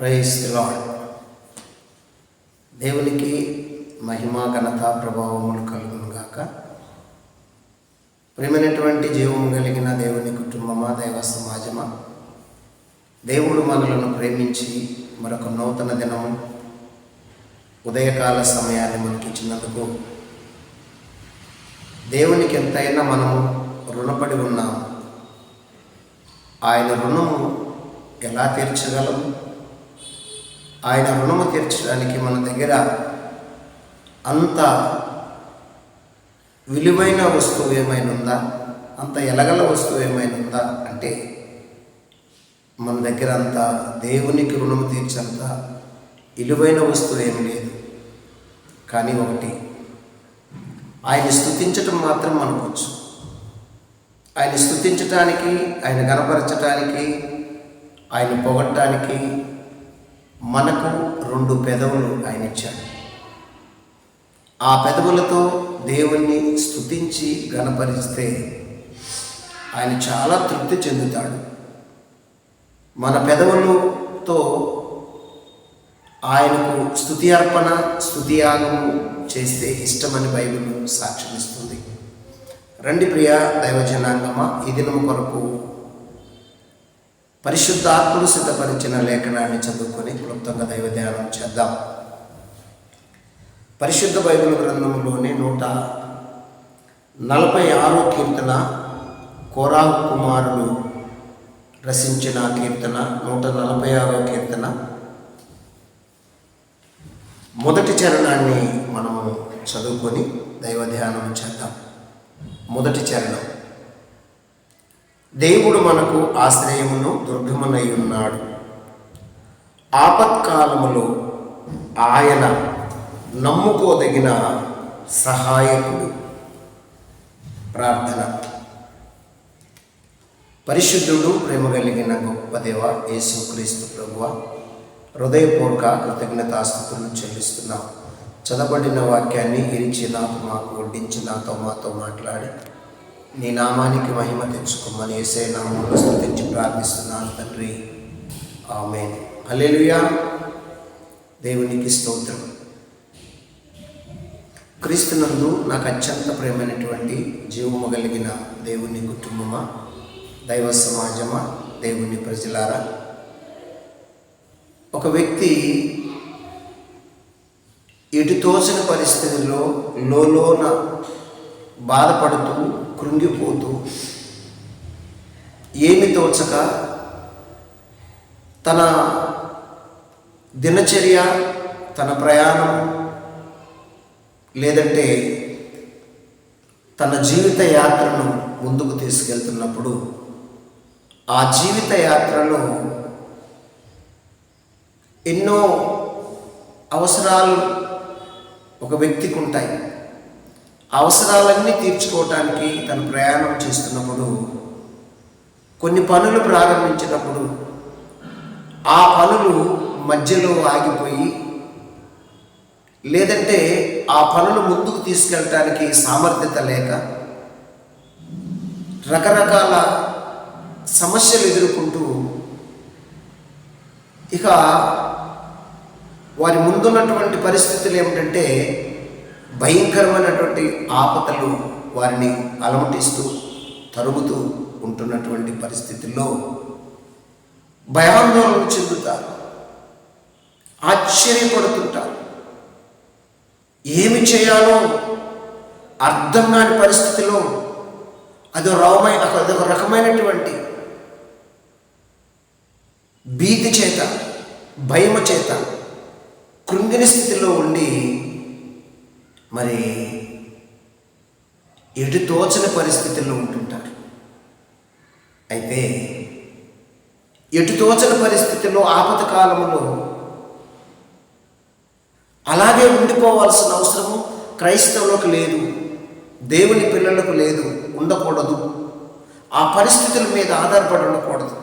Praise lord దేవునికి మహిమ ఘనత ప్రభావములు కలుగును గాక. ప్రేమైనటువంటి జీవము కలిగిన దేవుని కుటుంబమా దైవ సమాజమా? దేవుడు మనలను ప్రేమించి మరొక నూతన దినము ఉదయకాల సమయాన్ని మనకి ఇచ్చినందుకు దేవునికి ఎంతైనా మనము రుణపడి ఉన్నాము. ఆయన రుణము ఎలా తీర్చగలము ఆయన రుణము తీర్చడానికి మన దగ్గర అంత విలువైన వస్తువు ఏమైనా ఉందా అంత ఎలగల వస్తువు ఏమైనా ఉందా అంటే మన దగ్గర అంత దేవునికి రుణము తీర్చంత విలువైన వస్తువు ఏమి లేదు. కానీ ఒకటి ఆయన స్థుతించటం మాత్రం మనకొచ్చు. ఆయన స్థుతించటానికి ఆయన కనపరచటానికి ఆయన పొగట్టడానికి మనకు రెండు పెదవులు ఆయన ఇచ్చాడు ఆ పెదవులతో దేవుణ్ణి స్థుతించి గణపరిస్తే ఆయన చాలా తృప్తి చెందుతాడు. మన పెదవులతో ఆయనకు స్థుతి అర్పణ స్థుతి యాగము చేస్తే ఇష్టమని బైబిల్ సాక్ష్యమిస్తుంది. రండి ప్రియ దైవజనాంగమా ఈ దినం కొరకు పరిశుద్ధాత్ముడు సిద్ధపరిచిన లేఖనాన్ని చదువుకొని క్లుప్తంగా దైవ ధ్యానం చేద్దాం. పరిశుద్ధ బైబిల్ గ్రంథంలోని నూట నలభై ఆరో కీర్తన కోరా కుమారుడు రచించిన కీర్తన నూట నలభై ఆరో కీర్తన. మొదటి చరణాన్ని మనము చదువుకొని దైవ ధ్యానం చేద్దాం. మొదటి చరణం. దేవుడు మనకు ఆశ్రయమును దుర్గమునై ఉన్నాడు ఆపత్కాలములో ఆయన నమ్ముకోదగిన సహాయకుడు. ప్రార్థన. పరిశుద్ధుడు ప్రేమ కలిగిన గొప్ప దేవ యేసుక్రీస్తు ప్రభువ హృదయపూర్వక కృతజ్ఞతాస్థుతులు చెల్లిస్తున్నాం. చదవబడిన వాక్యాన్ని ఇరిచి నాకు మాకు వడ్డించి నాతో మాతో మాట్లాడి నీ నామానికి మహిమ తెచ్చుకోమని ఏసే నామంలో స్థుతించి ప్రార్థిస్తున్నాను తండ్రి. ఆమె హల్లెలూయా. దేవునికి స్తోత్రం. క్రీస్తునందు నాకు అత్యంత ప్రేమైనటువంటి జీవము కలిగిన దేవుని కుటుంబమా దైవ సమాజమా దేవుని ప్రజలారా? ఒక వ్యక్తి ఎటు తోచిన పరిస్థితుల్లో లోన బాధపడుతూ కృంగిపోతూ ఏమి తోచక తన దినచర్య తన ప్రయాణం లేదంటే తన జీవిత యాత్రను ముందుకు తీసుకెళ్తున్నప్పుడు ఆ జీవిత యాత్రలో ఎన్నో అవసరాలు ఒక వ్యక్తికి ఉంటాయి. అవసరాలన్నీ తీర్చుకోవటానికి తను ప్రయాణం చేస్తున్నప్పుడు కొన్ని పనులు ప్రారంభించినప్పుడు ఆ పనులు మధ్యలో ఆగిపోయి లేదంటే ఆ పనులు ముందుకు తీసుకెళ్ళటానికి సామర్థ్యత లేక రకరకాల సమస్యలు ఎదుర్కొంటూ ఇక వారి ముందున్నటువంటి పరిస్థితులు ఏమిటంటే భయంకరమైనటువంటి ఆపదలు వారిని అలమటిస్తూ తరుగుతూ ఉంటున్నటువంటి పరిస్థితుల్లో భయాందోళన చెందుతారు. ఆశ్చర్యపడుతుంటారు. ఏమి చేయాలో అర్థం కాని పరిస్థితిలో అదో రవమైన అదొక రకమైనటువంటి భీతి చేత భయము చేత కృంగిని స్థితిలో ఉండి మరి ఎటు తోచని పరిస్థితుల్లో ఉంటుంటారు అయితే ఎటు తోచని పరిస్థితుల్లో ఆపద కాలంలో అలాగే ఉండిపోవాల్సిన అవసరము క్రైస్తవులకు లేదు దేవుని పిల్లలకు లేదు ఉండకూడదు. ఆ పరిస్థితుల మీద ఆధారపడి ఉండకూడదు.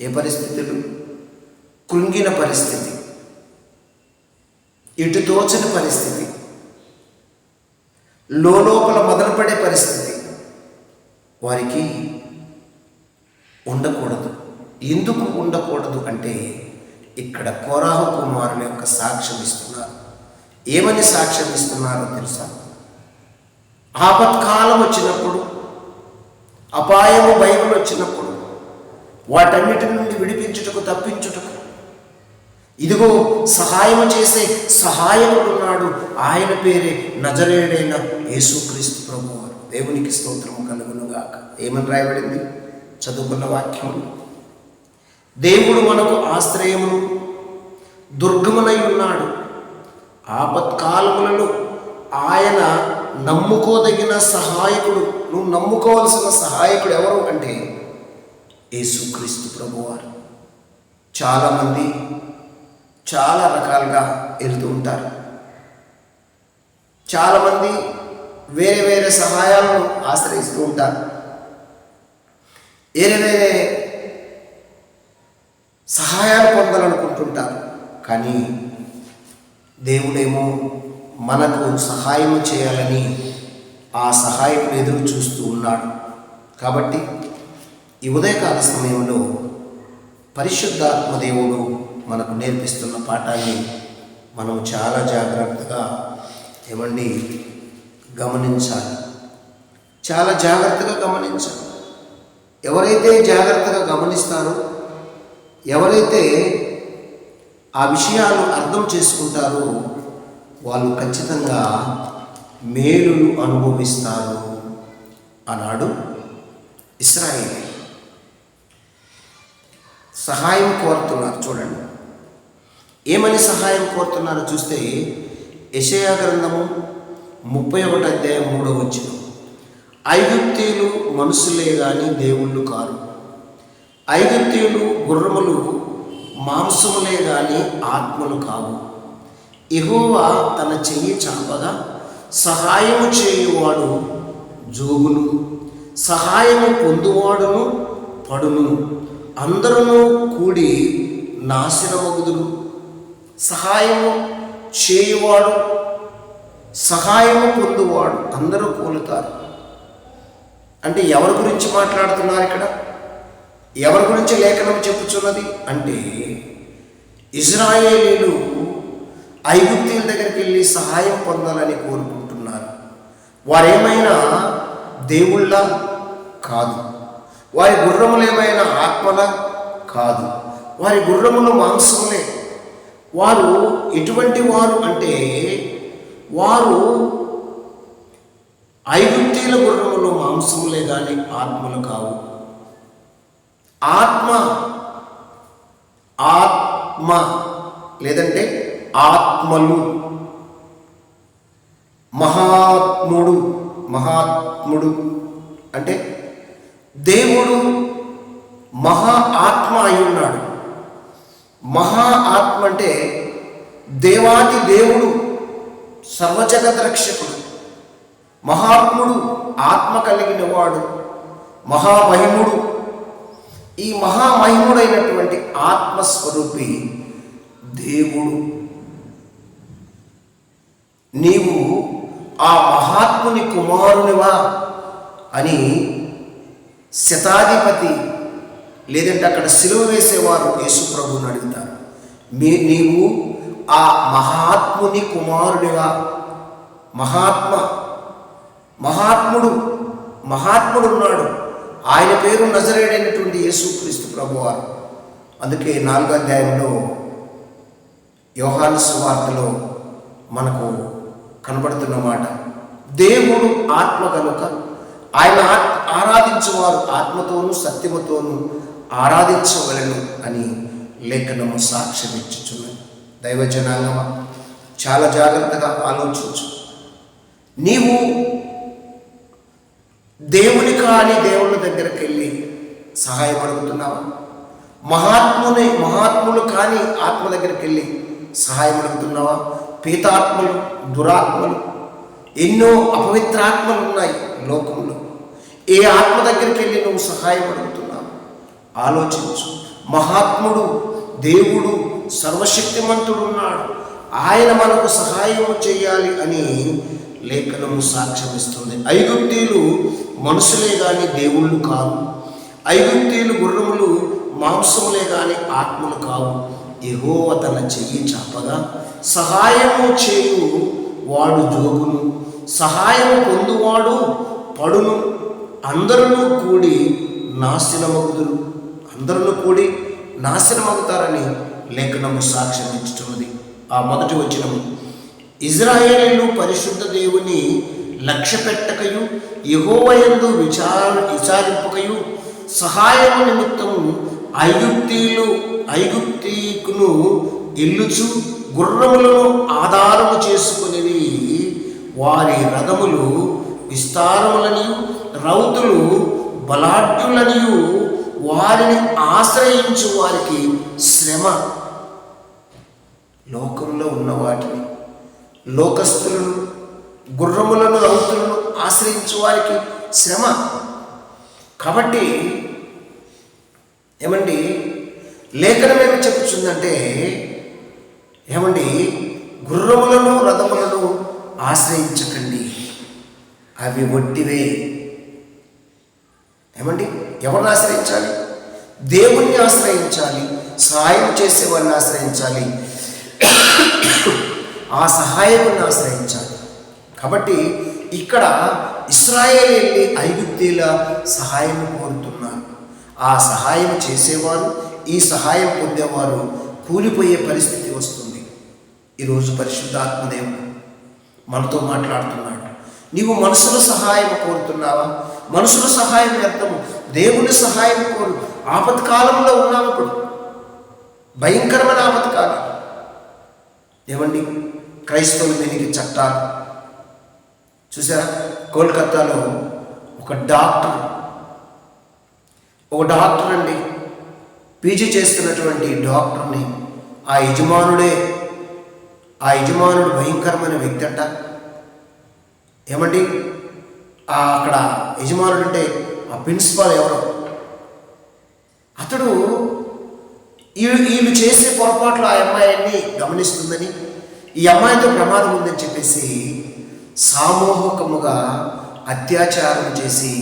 ఏ పరిస్థితులు? కృంగిన పరిస్థితి. ఎటు తోచని పరిస్థితి. లోపల మొదలుపడే పరిస్థితి. వారికి ఉండకూడదు. ఎందుకు ఉండకూడదు అంటే ఇక్కడ కోరాహు కుమారుని యొక్క సాక్ష్యం ఇస్తున్నారు. ఏమని సాక్ష్యం ఇస్తున్నారో తెలుసా? ఆపత్కాలం వచ్చినప్పుడు అపాయము భయములు వచ్చినప్పుడు వాటన్నిటి నుండి విడిపించుటకు తప్పించుటకు ఇదిగో సహాయం చేసే సహాయకుడు ఉన్నాడు ఆయన పేరే నజరేడైన యేసుక్రీస్తు ప్రభు దేవునికి స్తోత్రము కలుగునుగాక. ఏమని రాయబడింది? చదువుకున్న వాక్యం. దేవుడు మనకు ఆశ్రయమును దుర్గమునై ఉన్నాడు. ఆపత్కాలములలో ఆయన నమ్ముకోదగిన సహాయకుడు. నువ్వు నమ్ముకోవాల్సిన సహాయకుడు ఎవరు అంటే యేసుక్రీస్తు ప్రభువారు. చాలామంది చాలా రకాలుగా వెళ్తూ ఉంటారు. చాలామంది వేరే వేరే సహాయాలను ఆశ్రయిస్తూ ఉంటారు. వేరే వేరే సహాయాలు పొందాలనుకుంటుంటారు. కానీ దేవుడేమో మనకు సహాయం చేయాలని ఆ సహాయం ఎదురు చూస్తూ ఉన్నాడు. కాబట్టి ఈ ఉదయకాల సమయంలో పరిశుద్ధాత్మ దేవుడు మనకు నేర్పిస్తున్న పాఠాన్ని మనం చాలా జాగ్రత్తగా ఏమండి గమనించాలి. చాలా జాగ్రత్తగా గమనించాలి. ఎవరైతే జాగ్రత్తగా గమనిస్తారో ఎవరైతే ఆ విషయాలు అర్థం చేసుకుంటారో వాళ్ళు ఖచ్చితంగా మేలును అనుభవిస్తారు అన్నాడు ఇస్రాయేల్. సహాయం కోరుతున్నారు. చూడండి. ఏమని సహాయం కోరుతున్నారో చూస్తే యషయా గ్రంథము ముప్పై ఒకటి అధ్యాయం మూడో వచ్చిన ఐగుప్తీయులు మనుషులే కానీ దేవుళ్ళు కారు. ఐగుప్తీయులు గుర్రములు మాంసములే గాని ఆత్మలు కావు. ఎహోవా తన చెయ్యి చాపగా సహాయము చేయువాడు జోగును సహాయము పొందువాడును పడును. అందరూ కూడి నాశనమగుదురు. సహాయము చేయువాడు సహాయము పొందువాడు అందరూ కోలుతారు. అంటే ఎవరి గురించి మాట్లాడుతున్నారు ఇక్కడ? ఎవరి గురించి లేఖనం చెప్పుచున్నది? అంటే ఇజ్రాయేలీలు ఐగుప్తీల దగ్గరికి వెళ్ళి సహాయం పొందాలని కోరుకుంటున్నారు. వారేమైనా దేవుళ్ళ? కాదు. వారి గుర్రములు ఏమైనా ఆత్మల? కాదు. వారి గుర్రములు మాంసములే. వారు ఎటువంటి వారు అంటే వారు ఐగుప్తీల గుర్రములు మాంసములే కానీ ఆత్మలు కావు. ఆత్మ ఆత్మ లేదంటే ఆత్మలు. మహాత్ముడు మహాత్ముడు అంటే దేవుడు మహా ఆత్మ అయి ఉన్నాడు. మహా ఆత్మ అంటే దేవాది దేవుడు సర్వజగత్ రక్షకుడు. మహాత్ముడు ఆత్మ కలిగిన వాడు మహామహిముడు. ఈ మహామహిముడైనటువంటి ఆత్మస్వరూపి దేవుడు. నీవు ఆ మహాత్ముని కుమారునివా అని శతాధిపతి లేదంటే అక్కడ సిలువ వేసేవారు యేసుప్రభుని అడుగుతారు. మీ నీవు ఆ మహాత్ముని కుమారుడిగా మహాత్మ మహాత్ముడు మహాత్ముడు ఉన్నాడు ఆయన పేరు నజరేడైనటువంటి యేసుక్రీస్తు ప్రభువారు. అందుకే నాలుగో అధ్యాయంలో యోహాను సువార్తలో మనకు కనబడుతున్న మాట దేవుడు ఆత్మ కనుక ఆయన ఆరాధించేవారు ఆత్మతోనూ సత్యముతోనూ ఆరాధించవలను అని లేఖనము సాక్ష్యం ఇచ్చుచున్నది దైవ జనాంగమా చాలా జాగ్రత్తగా ఆలోచించు. నీవు దేవుని కాని దేవుళ్ళ దగ్గరికి వెళ్ళి సహాయం అడుగుతున్నావా మహాత్ముని మహాత్ములు కాని ఆత్మ దగ్గరికి వెళ్ళి సహాయం అడుగుతున్నావా పీతాత్మలు దురాత్మలు ఎన్నో అపవిత్రాత్మలు ఉన్నాయి లోకంలో. ఏ ఆత్మ దగ్గరికి వెళ్ళి నువ్వు సహాయం అడుగుతున్నావు ఆలోచించు. మహాత్ముడు దేవుడు సర్వశక్తిమంతుడు ఉన్నాడు ఆయన మనకు సహాయం చేయాలి అని లేఖనము సాక్ష్యం ఇస్తుంది మనుషులే కానీ దేవుళ్ళు కాదు. ఐగుప్తీలు గుర్రములు మాంసములే కానీ ఆత్మలు కావు. ఎహోవ తన చెయ్యి చాపగా సహాయము చేయు వాడు జోగును. సహాయం పొందువాడు పడును. అందరూ కూడి నాశనమగుదురు. అందరిలో కూడి నాశనమవుతారని లేఖనము సాక్ష్యం ఇచ్చుతున్నది ఆ మొదటి వచనము ఇజ్రాయేలీలు పరిశుద్ధ దేవుని లక్ష్య పెట్టకయు యహోవయందు విచార విచారింపకయు సహాయము నిమిత్తము ఐగుప్తీలు ఐగుప్తీకును ఇల్లుచు గుర్రములను ఆధారము చేసుకునేవి వారి రథములు విస్తారములనియు రౌతులు బలాఢ్యులనియు వారిని ఆశ్రయించు వారికి శ్రమ. లోకంలో ఉన్న వాటిని లోకస్తులను గుర్రములను రౌతులను ఆశ్రయించు వారికి శ్రమ. కాబట్టి ఏమండి? లేఖనం ఏమి చెప్పుచుందంటే ఏమండి? గుర్రములను రథములను ఆశ్రయించకండి. అవి ఒట్టివే. ఏమండి? ఎవరిని ఆశ్రయించాలి? దేవుణ్ణి ఆశ్రయించాలి. సహాయం చేసేవాడిని ఆశ్రయించాలి. ఆ సహాయకుని ఆశ్రయించాలి. కాబట్టి ఇక్కడ ఇస్రాయేల్ వెళ్ళి ఐగుప్తీల సహాయం కోరుతున్నారు. ఆ సహాయం చేసేవారు ఈ సహాయం పొందేవారు కూలిపోయే పరిస్థితి వస్తుంది. ఈరోజు పరిశుద్ధాత్మదేవుడు మనతో మాట్లాడుతున్నాడు. నీవు మనుషుల సహాయం కోరుతున్నావా? మనుషుల సహాయం వ్యర్థము. దేవుని సహాయం కోరు. ఆపత్కాలంలో ఉన్నావు ఇప్పుడు భయంకరమైన ఆపత్కాలం. ఏమండి? క్రైస్తవులు దీనికి చట్టాలు. చూసారా? కోల్కతాలో ఒక డాక్టర్ ఒక డాక్టర్ అండి. పీజీ చేస్తున్నటువంటి డాక్టర్ని ఆ యజమానుడే ఆ యజమానుడు భయంకరమైన వ్యక్తి అంట. ఏమండి? అక్కడ యజమానుడు అంటే ఆ ప్రిన్సిపాల్ ఎవరో? అతడు వీళ్ళు చేసే పొరపాట్లు ఆ అమ్మాయిని గమనిస్తుందని ఈ అమ్మాయితో ప్రమాదం ఉందని చెప్పేసి సామూహికముగా అత్యాచారం చేసి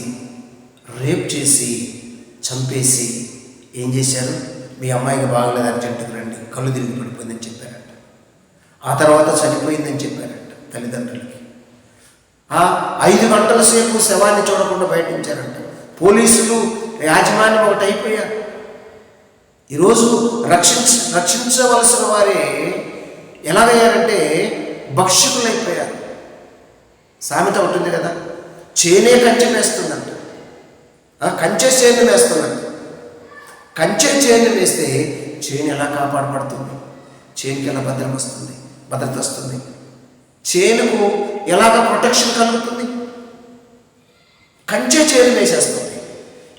రేప్ చేసి చంపేసి ఏం చేశారు? మీ అమ్మాయికి బాగలేదు అర్జెంటుకు రండి కళ్ళు తిరిగి పడిపోయిందని చెప్పారంట. ఆ తర్వాత చనిపోయిందని చెప్పారంట తల్లిదండ్రులకి. ఐదు గంటల సేపు శవాన్ని చూడకుండా బయటించారంట. పోలీసులు యాజమాన్యం ఒకటి అయిపోయారు. ఈరోజు రక్షించ రక్షించవలసిన వారే ఎలాగయ్యారంటే భక్షకులైపోయారు. సామెత ఉంటుంది కదా చేనే కంచె వేస్తుందంట కంచె చేను వేస్తుందంట కంచె చేను వేస్తే చేను ఎలా కాపాడబడుతుంది? చేనుకి ఎలా భద్రం వస్తుంది భద్రత వస్తుంది. చేనుకు ఎలాగ ప్రొటెక్షన్ కలుగుతుంది? కంచె చేను వేసేస్తుంది.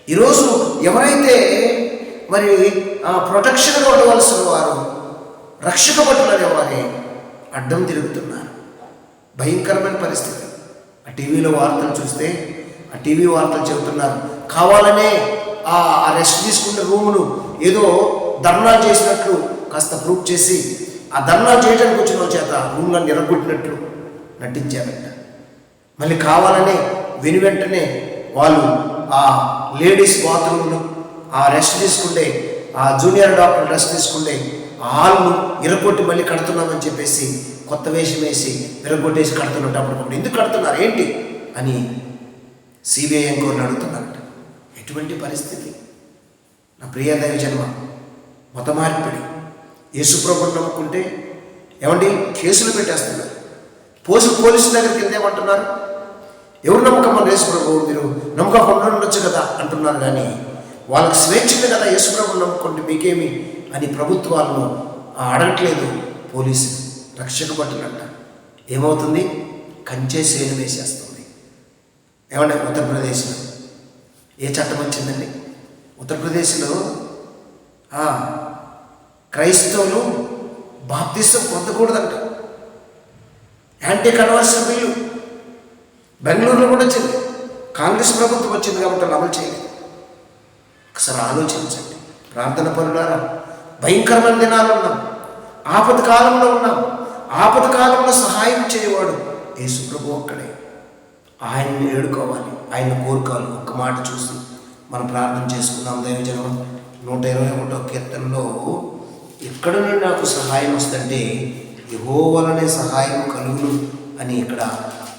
ఈరోజు ఎవరైతే మరి ఆ ప్రొటెక్షన్గా ఉండవలసిన వారు రక్షక భటులు అనేవారే అడ్డం తిరుగుతున్నారు. భయంకరమైన పరిస్థితి. ఆ టీవీలో వార్తలు చూస్తే ఆ టీవీ వార్తలు చెబుతున్నారు కావాలనే ఆ ఆ రెస్ట్ తీసుకున్న రూమును ఏదో ధర్నా చేసినట్లు కాస్త ప్రూఫ్ చేసి ఆ ధర్నా చేయడానికి వచ్చిన వాళ్ళ చేత రూమ్లో నిరగొట్టినట్లు నటించారంట. మళ్ళీ కావాలనే విని వెంటనే వాళ్ళు ఆ లేడీస్ బాత్రూమ్లు ఆ రెస్ట్ తీసుకుంటే ఆ జూనియర్ డాక్టర్ రెస్ట్ తీసుకుంటే ఆ హాల్ను ఇరగొట్టి మళ్ళీ కడుతున్నామని చెప్పేసి కొత్త వేషం వేసి విరగొట్టేసి కడుతున్నట్టు అప్పుడు ఎందుకు కడుతున్నారు ఏంటి అని సిబిఐ ఎంక్వైరీని అడుగుతున్నారట. ఎటువంటి పరిస్థితి? నా ప్రియ దైవ జన్మ మత మార్పిడి యేసుప్రభుని నమ్ముకుంటే ఏమండి? కేసులు పెట్టేస్తున్నారు. పోసి పోలీసు దగ్గరికి వెళ్తేమంటున్నారు ఎవరు నమ్మకం మన యేసుప్రభు? మీరు నమ్మకం ఉండొచ్చు కదా అంటున్నారు కానీ వాళ్ళకి స్వేచ్ఛ ఉంది కదా యేసుప్రభుని నమ్ముకోండి మీకేమి? అని ప్రభుత్వాలను అడగట్లేదు పోలీసు. రక్షక భటులంట ఏమవుతుంది? కంచే సేలు వేసేస్తుంది. ఏమంటే ఉత్తరప్రదేశ్లో? ఏ చట్టం వచ్చిందండి? ఉత్తరప్రదేశ్లో క్రైస్తవులు బాప్తిసం పొందకూడదంట. యాంటీ కన్వర్షన్ బిల్లు బెంగళూరులో కూడా వచ్చింది. కాంగ్రెస్ ప్రభుత్వం వచ్చింది కాబట్టి అమలు చేయలేదు. ఒకసారి ఆలోచించండి. ప్రార్థన పరులారా భయంకరమైన దినాలు ఉన్నాం. ఆపద కాలంలో ఉన్నాం. ఆపద కాలంలో సహాయం చేయవాడు యేసు ప్రభు ఒక్కడే. ఆయన్ని ఏడుకోవాలి. ఆయన కోరుకోవాలి ఒక్క మాట చూసి మనం ప్రార్థన చేసుకుందాం. దైవజనం నూట ఇరవై ఒకటో కీర్తనలో ఎక్కడ నుండి నాకు సహాయం వస్తుందంటే యహో వలనే సహాయం కలుగును అని ఇక్కడ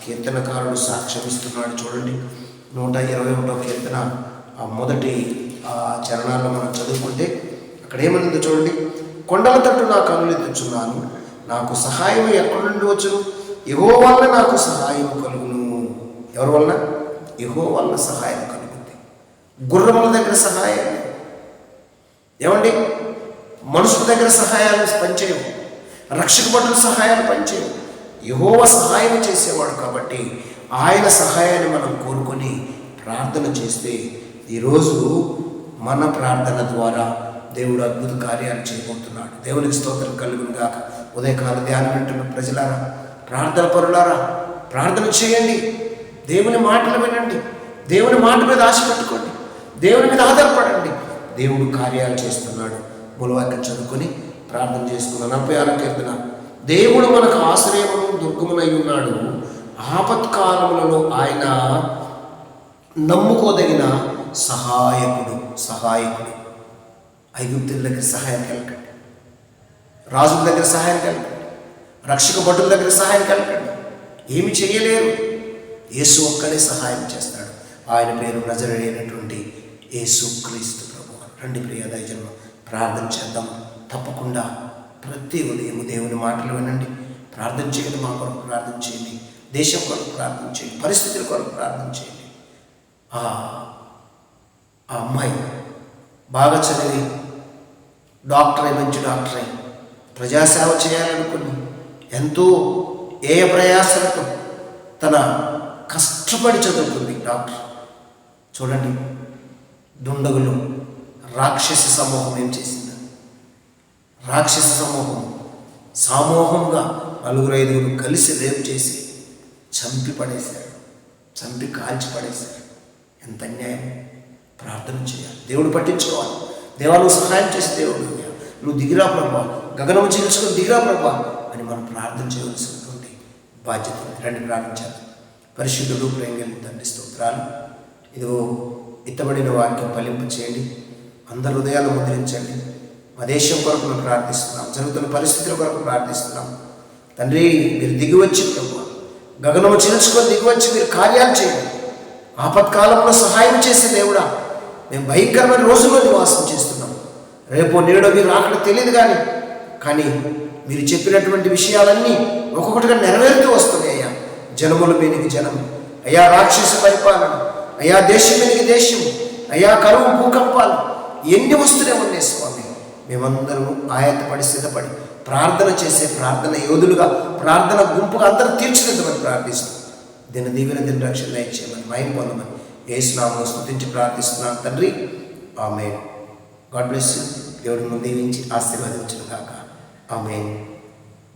కీర్తనకారుడు సాక్ష్యమిస్తున్నాడు. చూడండి నూట ఇరవై ఒకటో కీర్తన ఆ మొదటి ఆ చరణాల్లో మనం చదువుకుంటే అక్కడ ఏమనిందో చూడండి కొండల తట్టు నా కనులు నాకు సహాయం ఎక్కడి నుండి వచ్చును? యహో వల్ల నాకు సహాయం కలుగును. ఎవరి వలన? యహో వల్ల సహాయం కలుగుతుంది. గుర్రముల దగ్గర సహాయం. ఏమండి? మనుషుల దగ్గర సహాయాలు పనిచేయవు. రక్షక భటుల సహాయాలు పనిచేయవు. యహోవ సహాయం చేసేవాడు కాబట్టి ఆయన సహాయాన్ని మనం కోరుకొని ప్రార్థన చేస్తే ఈరోజు మన ప్రార్థన ద్వారా దేవుడు అద్భుత కార్యాలు చేయబోతున్నాడు. దేవునికి స్తోత్రం కలుగును గాక. ఉదయకాల ధ్యానం వింటున్న ప్రజలారా ప్రార్థన పరులారా ప్రార్థన చేయండి. దేవుని మాటలు వినండి. దేవుని మాట మీద ఆశ పెట్టుకోండి. దేవుని మీద ఆధారపడండి. దేవుడు కార్యాలు చేస్తున్నాడు. మూలవాక్యం చదువుకొని ప్రార్థన చేసుకున్నాను. నలభై ఆరు కీర్తన. దేవుడు మనకు ఆశ్రయమును దుర్గమునై ఉన్నాడు. ఆపత్కాలములలో ఆయన నమ్ముకోదగిన సహాయకుడు సహాయకుడు. ఐగుప్తుల దగ్గర సహాయం కలగండి. రాజుల దగ్గర సహాయం కలగండి. రక్షక భటుల దగ్గర సహాయం కలగండి. ఏమి చేయలేరు. యేసు ఒక్కడే సహాయం చేస్తాడు. ఆయన పేరు నజరైనటువంటి యేసు క్రీస్తు ప్రభు రండి ప్రియ దైజన్మ ప్రార్థన చేద్దాం. తప్పకుండా ప్రతి ఉదయం దేవుని మాటలు వినండి. ప్రార్థన చేయండి మా కొరకు ప్రార్థన చేయండి. దేశం కొరకు ప్రార్థన చేయండి. పరిస్థితుల కొరకు ప్రార్థన చేయండి. ఆ అమ్మాయి బాగా చదివి డాక్టర్ అయి మంచి డాక్టర్ అయి ప్రజాసేవ చేయాలనుకుని ఎంతో ఏ ప్రయాసలతో తన కష్టపడి చదువుకుంది డాక్టర్. చూడండి దుండగులు. రాక్షస సమూహం ఏం చేసింది? రాక్షస సమూహం సమూహంగా నలుగురు ఐదుగురు కలిసి రేపు చేసి చంపి పడేశారు. చంపి కాల్చి పడేశారు. ఎంత అన్యాయం? ప్రార్థన చేయాలి. దేవుడు పట్టించుకోవాలి. దేవా సహాయం చేసి దేవుడు నువ్వు దిగిరా ప్రభా. గగనము చీల్చుకొని దిగిరా ప్రభా అని మనం ప్రార్థన చేయవలసినటువంటి బాధ్యత ఉంది. ప్రార్థించాలి పరిశుద్ధుడు ప్రేంగలి తండ్రి స్తోత్రాలు. ఇదిగో ఇత్తబడిన వాక్యం ఫలింపు చేయండి అందరి హృదయాలు ముద్రించండి. మా దేశం కొరకు మేము ప్రార్థిస్తున్నాం. జరుగుతున్న పరిస్థితుల కొరకు ప్రార్థిస్తున్నాం. తండ్రి మీరు దిగివచ్చి ప్రభు గగనము చిలుచుకొని దిగివచ్చి మీరు కార్యాలు చేయండి. ఆపత్కాలంలో సహాయం చేసే దేవుడా మేము భయంకరమైన రోజుల్లో నివాసం చేస్తున్నాం. రేపు నేడో మీరు అక్కడ తెలియదు కానీ కానీ మీరు చెప్పినటువంటి విషయాలన్నీ ఒక్కొక్కటిగా నెరవేరుతూ వస్తున్నాయి అయ్యా. జనముల మీదకి జనం అయ్యా రాక్షస పరిపాలన అయ్యా దేశం మీదకి దేశం అయ్యా కరువు భూకంపాలు ఎన్ని వస్తూనే ఉన్నాయి స్వామి? మేమందరం ఆయత్తపడి సిద్ధపడి ప్రార్థన చేసే ప్రార్థన యోధులుగా ప్రార్థన గుంపుగా అందరూ తీర్చిదిద్దమని ప్రార్థిస్తాం దిన దీవెన దిన రక్షణ ఇచ్చేయమని భయం పొందమని ఏసునామను స్థుతించి ప్రార్థిస్తున్నాను తండ్రి. ఆమె గాడ్ బ్లెస్ దేవుడు దీవించి ఆశీర్వదించిన కాక ఆమె